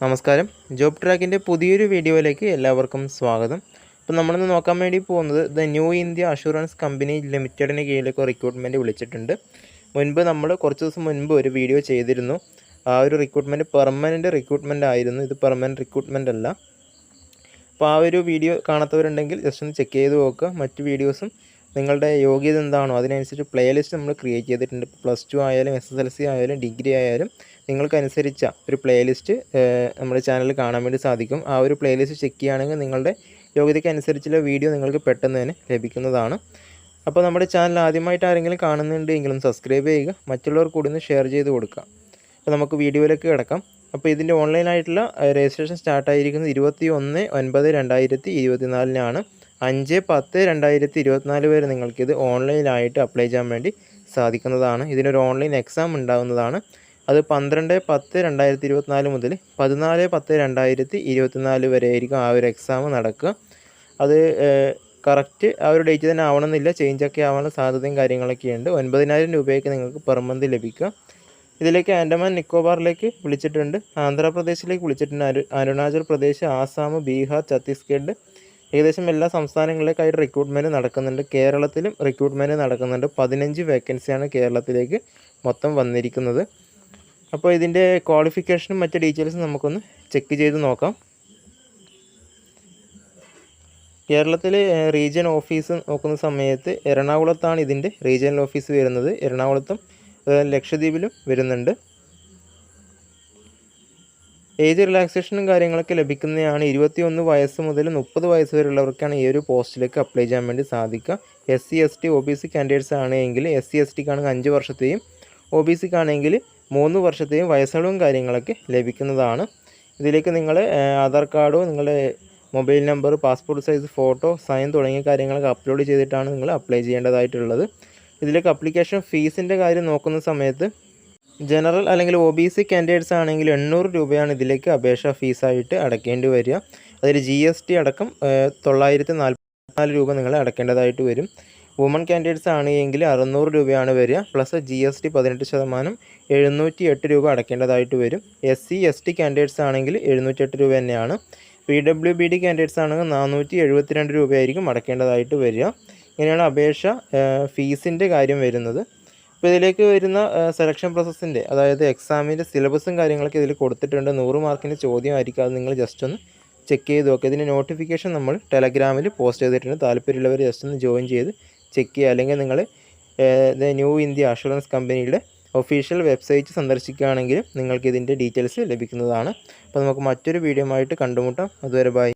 നമസ്കാരം. ജോബ് ട്രാക്കിന്റെ പുതിയൊരു വീഡിയോയിലേക്ക് എല്ലാവർക്കും സ്വാഗതം. അപ്പോൾ നമ്മളിന്ന് നോക്കാൻ വേണ്ടി പോകുന്നത് the New India Assurance company ലിമിറ്റഡിന് കീഴിലേക്ക് റിക്രൂട്ട്മെന്റ് വിളിച്ചിട്ടുണ്ട്. മുൻപ് നമ്മൾ കുറച്ച് ദിവസം മുൻപ് ഒരു വീഡിയോ ചെയ്തിരുന്നു. ആ ഒരു റിക്രൂട്ട്മെന്റ് പെർമനന്റ് റിക്രൂട്ട്മെന്റ് ആയിരുന്നു. ഇത് പെർമനന്റ് റിക്രൂട്ട്മെന്റ് അല്ല. അപ്പോൾ ആ ഒരു വീഡിയോ കാണാത്തവരുണ്ടെങ്കിൽ ജസ്റ്റ് ഒന്ന് ചെക്ക് ചെയ്ത് നോക്കുക. മറ്റ് വീഡിയോസും നിങ്ങളുടെ യോഗ്യത എന്താണോ അതിനനുസരിച്ച് പ്ലേ ലിസ്റ്റ് നമ്മൾ ക്രിയേറ്റ് ചെയ്തിട്ടുണ്ട്. പ്ലസ് ടു ആയാലും എസ് എസ് എൽ സി ആയാലും ഡിഗ്രി ആയാലും നിങ്ങൾക്കനുസരിച്ച ഒരു പ്ലേ ലിസ്റ്റ് നമ്മുടെ ചാനലിൽ കാണാൻ വേണ്ടി സാധിക്കും. ആ ഒരു പ്ലേ ലിസ്റ്റ് ചെക്ക് ചെയ്യുകയാണെങ്കിൽ നിങ്ങളുടെ യോഗ്യതയ്ക്ക് അനുസരിച്ചുള്ള വീഡിയോ നിങ്ങൾക്ക് പെട്ടെന്ന് തന്നെ ലഭിക്കുന്നതാണ്. അപ്പോൾ നമ്മുടെ ചാനൽ ആദ്യമായിട്ട് ആരെങ്കിലും കാണുന്നുണ്ടെങ്കിലും സബ്സ്ക്രൈബ് ചെയ്യുക. മറ്റുള്ളവർ കൂടി ഒന്ന് ഷെയർ ചെയ്ത് കൊടുക്കുക. അപ്പോൾ നമുക്ക് വീഡിയോയിലേക്ക് കിടക്കാം. അപ്പോൾ ഇതിന്റെ ഓൺലൈനായിട്ടുള്ള രജിസ്ട്രേഷൻ സ്റ്റാർട്ടായിരിക്കുന്നത് ഇരുപത്തി ഒന്ന് ഒൻപത് രണ്ടായിരത്തി ഇരുപത്തിനാലിനാണ്. അഞ്ച് പത്ത് രണ്ടായിരത്തി ഇരുപത്തിനാല് വരെ നിങ്ങൾക്കിത് ഓൺലൈനായിട്ട് അപ്ലൈ ചെയ്യാൻ വേണ്ടി സാധിക്കുന്നതാണ്. ഇതിനൊരു ഓൺലൈൻ എക്സാം ഉണ്ടാകുന്നതാണ് അത് പന്ത്രണ്ട് പത്ത് രണ്ടായിരത്തി ഇരുപത്തിനാല് മുതൽ പതിനാല് പത്ത് രണ്ടായിരത്തി ഇരുപത്തിനാല് വരെ ആയിരിക്കും ആ ഒരു എക്സാം നടക്കുക. അത് കറക്റ്റ് ആ ഒരു ഡേറ്റ് തന്നെ ആവണമെന്നില്ല. ചേഞ്ചൊക്കെ ആവാനുള്ള സാധ്യതയും കാര്യങ്ങളൊക്കെ ഉണ്ട്. ഒൻപതിനായിരം രൂപയൊക്കെ നിങ്ങൾക്ക് പെർ മന്ത് ലഭിക്കുക. ഇതിലേക്ക് ആൻഡമാൻ നിക്കോബാറിലേക്ക് വിളിച്ചിട്ടുണ്ട്. ആന്ധ്രാപ്രദേശിലേക്ക് വിളിച്ചിട്ടുണ്ട്. അരു അരുണാചൽ പ്രദേശ് ആസാം ബീഹാർ ഛത്തീസ്ഗഡ് ഏകദേശം എല്ലാ സംസ്ഥാനങ്ങളിലേക്കായിട്ട് റിക്രൂട്ട്മെന്റ് നടക്കുന്നുണ്ട്. കേരളത്തിലും റിക്രൂട്ട്മെന്റ് നടക്കുന്നുണ്ട്. പതിനഞ്ച് വേക്കൻസിയാണ് കേരളത്തിലേക്ക് മൊത്തം വന്നിരിക്കുന്നത്. അപ്പോൾ ഇതിന്റെ ക്വാളിഫിക്കേഷനും മറ്റ് ഡീറ്റെയിൽസും നമുക്കൊന്ന് ചെക്ക് ചെയ്ത് നോക്കാം. കേരളത്തിൽ റീജിയൻ ഓഫീസ് നോക്കുന്ന സമയത്ത് എറണാകുളത്താണ് ഇതിന്റെ റീജിയണൽ ഓഫീസ് വരുന്നത്. എറണാകുളത്തും ലക്ഷദ്വീപിലും വരുന്നുണ്ട്. ഏജ് റിലാക്സേഷനും കാര്യങ്ങളൊക്കെ ലഭിക്കുന്നതാണ് ഇരുപത്തി ഒന്ന് വയസ്സ് മുതൽ മുപ്പത് വയസ്സ് വരെയുള്ളവർക്കാണ് ഈ ഒരു പോസ്റ്റിലേക്ക് അപ്ലൈ ചെയ്യാൻ വേണ്ടി സാധിക്കുക. S C S T O B C candidates ആണെങ്കിൽ എസ് സി എസ് ടിക്കാണെങ്കിൽ അഞ്ച് വർഷത്തെയും ഒ ബി സിക്കാണെങ്കിൽ മൂന്ന് വർഷത്തെയും വയസ്സളവും കാര്യങ്ങളൊക്കെ ലഭിക്കുന്നതാണ്. ഇതിലേക്ക് നിങ്ങൾ ആധാർ കാർഡോ നിങ്ങളുടെ mobile number passport size photo sign തുടങ്ങിയ കാര്യങ്ങളൊക്കെ അപ്ലോഡ് ചെയ്തിട്ടാണ് നിങ്ങൾ അപ്ലൈ ചെയ്യേണ്ടതായിട്ടുള്ളത്. ഇതിലേക്ക് അപ്ലിക്കേഷൻ ഫീസിന്റെ കാര്യം നോക്കുന്ന സമയത്ത് ജനറൽ അല്ലെങ്കിൽ ഒ ബി സി കാൻഡിഡേറ്റ്സ് ആണെങ്കിൽ എണ്ണൂറ് രൂപയാണ് ഇതിലേക്ക് അപേക്ഷാ ഫീസായിട്ട് അടയ്ക്കേണ്ടി വരിക. അതിൽ ജി എസ് ടി അടക്കം തൊള്ളായിരത്തി നാൽപ്പത്തിനാല് രൂപ നിങ്ങൾ അടയ്ക്കേണ്ടതായിട്ട് വരും. വുമൺ കാൻഡിഡേറ്റ്സ് ആണെങ്കിൽ അറുന്നൂറ് രൂപയാണ് വരിക. പ്ലസ് ജി എസ് ടി പതിനെട്ട് ശതമാനം എഴുന്നൂറ്റി എട്ട് രൂപ അടയ്ക്കേണ്ടതായിട്ട് വരും. S C S T candidates ആണെങ്കിൽ എഴുന്നൂറ്റെട്ട് രൂപ തന്നെയാണ്. P W B D candidates ആണെങ്കിൽ നാനൂറ്റി എഴുപത്തിരണ്ട് രൂപയായിരിക്കും അടയ്ക്കേണ്ടതായിട്ട് വരിക. ഇങ്ങനെയാണ് അപേക്ഷ ഫീസിന്റെ കാര്യം വരുന്നത്. അപ്പോൾ ഇതിലേക്ക് വരുന്ന സെലക്ഷൻ പ്രോസസ്സിന്റെ അതായത് എക്സാമിന്റെ സിലബസും കാര്യങ്ങളൊക്കെ ഇതിൽ കൊടുത്തിട്ടുണ്ട്. നൂറ് മാർക്കിന്റെ ചോദ്യമായിരിക്കും. അത് നിങ്ങൾ ജസ്റ്റ് ഒന്ന് ചെക്ക് ചെയ്ത് നോക്കുക ഇതിന്റെ നോട്ടിഫിക്കേഷൻ നമ്മൾ ടെലഗ്രാമിൽ പോസ്റ്റ് ചെയ്തിട്ടുണ്ട്. താല്പര്യമുള്ളവർ ജസ്റ്റ് ഒന്ന് ജോയിൻ ചെയ്ത് ചെക്ക് ചെയ്യുക. അല്ലെങ്കിൽ നിങ്ങൾ ന്യൂ ഇന്ത്യ അഷുറൻസ് കമ്പനിയുടെ ഒഫീഷ്യൽ വെബ്സൈറ്റ് സന്ദർശിക്കുകയാണെങ്കിൽ നിങ്ങൾക്ക് ഇതിന്റെ ഡീറ്റെയിൽസ് ലഭിക്കുന്നതാണ്. അപ്പോൾ നമുക്ക് മറ്റൊരു വീഡിയോ ആയിട്ട് കണ്ടുമുട്ടാം. അതുവരെ ബൈ